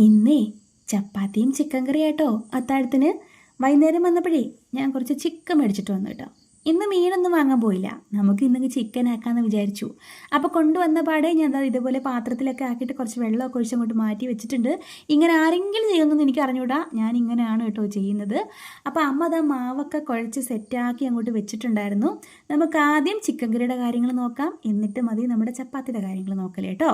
ഇന്നേ ചപ്പാത്തിയും ചിക്കൻ കറിയാട്ടോ. അത്താഴത്തിന് വൈകുന്നേരം വന്നപ്പോഴേ ഞാൻ കുറച്ച് ചിക്കൻ മേടിച്ചിട്ട് വന്നു കേട്ടോ. ഇന്ന് മീനൊന്നും വാങ്ങാൻ പോയില്ല. നമുക്ക് ഇന്ന് ചിക്കൻ ആക്കാമെന്ന് വിചാരിച്ചു. അപ്പോൾ കൊണ്ടുവന്ന പാടെ ഞാൻ ഇതുപോലെ പാത്രത്തിലൊക്കെ ആക്കിയിട്ട് കുറച്ച് വെള്ളമൊക്കെ ഒഴിച്ച് അങ്ങോട്ട് മാറ്റി വെച്ചിട്ടുണ്ട്. ഇങ്ങനെ ആരെങ്കിലും ചെയ്യുമെന്നൊന്നും എനിക്ക് അറിഞ്ഞൂടാ. ഞാൻ ഇങ്ങനെയാണ് കേട്ടോ ചെയ്യുന്നത്. അപ്പോൾ അമ്മ അത് മാവൊക്കെ കുഴച്ച് സെറ്റാക്കി അങ്ങോട്ട് വെച്ചിട്ടുണ്ടായിരുന്നു. നമുക്ക് ആദ്യം ചിക്കൻ കറിയുടെ കാര്യങ്ങൾ നോക്കാം. എന്നിട്ട് മതി നമ്മുടെ ചപ്പാത്തിയുടെ കാര്യങ്ങൾ നോക്കലേ കേട്ടോ.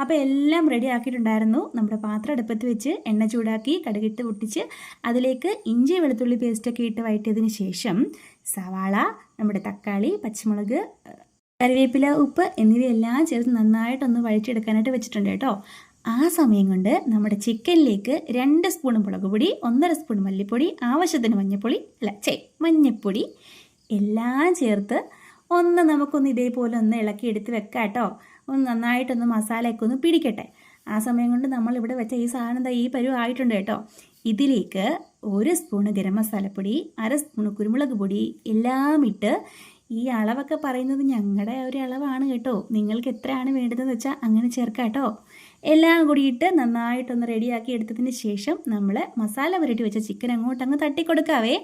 അപ്പോൾ എല്ലാം റെഡി ആക്കിയിട്ടുണ്ടായിരുന്നു. നമ്മുടെ പാത്രം അടുപ്പത്ത് വെച്ച് എണ്ണ ചൂടാക്കി കടുകിട്ട് പൊട്ടിച്ച് അതിലേക്ക് ഇഞ്ചി വെളുത്തുള്ളി പേസ്റ്റൊക്കെ ഇട്ട് വഴറ്റിയതിന് ശേഷം സവാള നമ്മുടെ തക്കാളി പച്ചമുളക് കറിവേപ്പില ഉപ്പ് എന്നിവയെല്ലാം ചേർത്ത് നന്നായിട്ടൊന്ന് വഴറ്റിയെടുക്കാനായിട്ട് വെച്ചിട്ടുണ്ട് കേട്ടോ. ആ സമയം കൊണ്ട് നമ്മുടെ ചിക്കനിലേക്ക് രണ്ട് സ്പൂൺ മുളക് പൊടി ഒന്നര സ്പൂൺ മല്ലിപ്പൊടി ആവശ്യത്തിന് മഞ്ഞൾപ്പൊടി അല്ല ചേ മഞ്ഞൾപ്പൊടി എല്ലാം ചേർത്ത് ഒന്ന് നമുക്കൊന്ന് ഇതേപോലെ ഒന്ന് ഇളക്കി എടുത്ത് വെക്കാം കേട്ടോ. ഒന്ന് നന്നായിട്ടൊന്ന് മസാലയൊക്കെ ഒന്ന് പിടിക്കട്ടെ. ആ സമയം കൊണ്ട് നമ്മൾ ഇവിടെ വെച്ച ഈ സാധനം ഈ പരുവായിട്ടുണ്ട് കേട്ടോ. ഇതിലേക്ക് ഒരു സ്പൂണ് ഗരം മസാലപ്പൊടി അര സ്പൂണ് കുരുമുളക് പൊടി എല്ലാം ഇട്ട് ഈ അളവൊക്കെ പറയുന്നത് ഞങ്ങളുടെ ഒരു അളവാണ് കേട്ടോ. നിങ്ങൾക്ക് എത്രയാണ് വേണ്ടതെന്ന് വെച്ചാൽ അങ്ങനെ ചേർക്കാം കേട്ടോ. എല്ലാം കൂടിയിട്ട് നന്നായിട്ടൊന്ന് റെഡിയാക്കി എടുത്തതിന് ശേഷം നമ്മൾ മസാല പുരട്ടി വെച്ച ചിക്കൻ അങ്ങോട്ട് അങ്ങ് തട്ടിക്കൊടുക്കാവേ.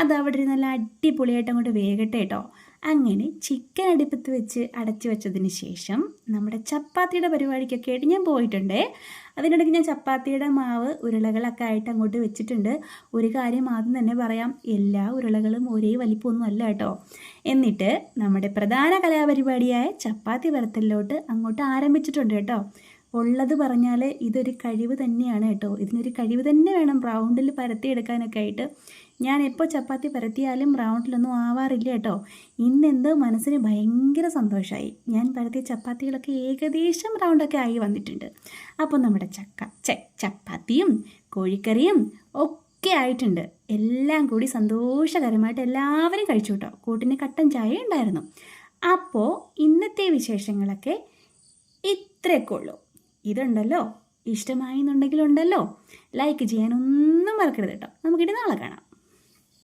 അത് അവിടെ നല്ല അടിപൊളിയായിട്ട് അങ്ങോട്ട് വേഗട്ടെ കേട്ടോ. അങ്ങനെ ചിക്കൻ അടുപ്പത്ത് വെച്ച് അടച്ചു വെച്ചതിന് ശേഷം നമ്മുടെ ചപ്പാത്തിയുടെ പരിപാടിക്കൊക്കെ ആയിട്ട് ഞാൻ പോയിട്ടുണ്ടേ. അതിനിടയ്ക്ക് ഞാൻ ചപ്പാത്തിയുടെ മാവ് ഉരുളകളൊക്കെ ആയിട്ട് അങ്ങോട്ട് വെച്ചിട്ടുണ്ട്. ഒരു കാര്യം ആദ്യം തന്നെ പറയാം എല്ലാ ഉരുളകളും ഒരേ വലിപ്പമൊന്നും അല്ല കേട്ടോ. എന്നിട്ട് നമ്മുടെ പ്രധാന കലാപരിപാടിയായ ചപ്പാത്തി വരത്തലിലോട്ട് അങ്ങോട്ട് ആരംഭിച്ചിട്ടുണ്ട് കേട്ടോ. ഉള്ളത് പറഞ്ഞാൽ ഇതൊരു കഴിവ് തന്നെയാണ് കേട്ടോ. ഇതിനൊരു കഴിവ് തന്നെ വേണം റൗണ്ടിൽ പരത്തിയെടുക്കാനൊക്കെ ആയിട്ട്. ഞാൻ എപ്പോൾ ചപ്പാത്തി പരത്തിയാലും റൗണ്ടിലൊന്നും ആവാറില്ല കേട്ടോ. ഇന്നെന്ത് മനസ്സിന് ഭയങ്കര സന്തോഷമായി ഞാൻ പരത്തിയ ചപ്പാത്തികളൊക്കെ ഏകദേശം റൗണ്ടൊക്കെ ആയി വന്നിട്ടുണ്ട്. അപ്പോൾ നമ്മുടെ ചക്ക ചെ ചപ്പാത്തിയും കോഴിക്കറിയും ഒക്കെ ആയിട്ടുണ്ട്. എല്ലാം കൂടി സന്തോഷകരമായിട്ട് എല്ലാവരും കഴിച്ചു കേട്ടോ. കൂട്ടിന് കട്ടൻ ചായ ഉണ്ടായിരുന്നു. അപ്പോൾ ഇന്നത്തെ വിശേഷങ്ങളൊക്കെ ഇത്രയൊക്കെ ഉള്ളൂ. ഇതുണ്ടല്ലോ? ഇഷ്ടമായി എന്നുണ്ടെങ്കിലുണ്ടല്ലോ ലൈക്ക് ചെയ്യാനൊന്നും മറക്കരുത് കേട്ടോ. നമുക്കിട്ട് നാളെ കാണാം.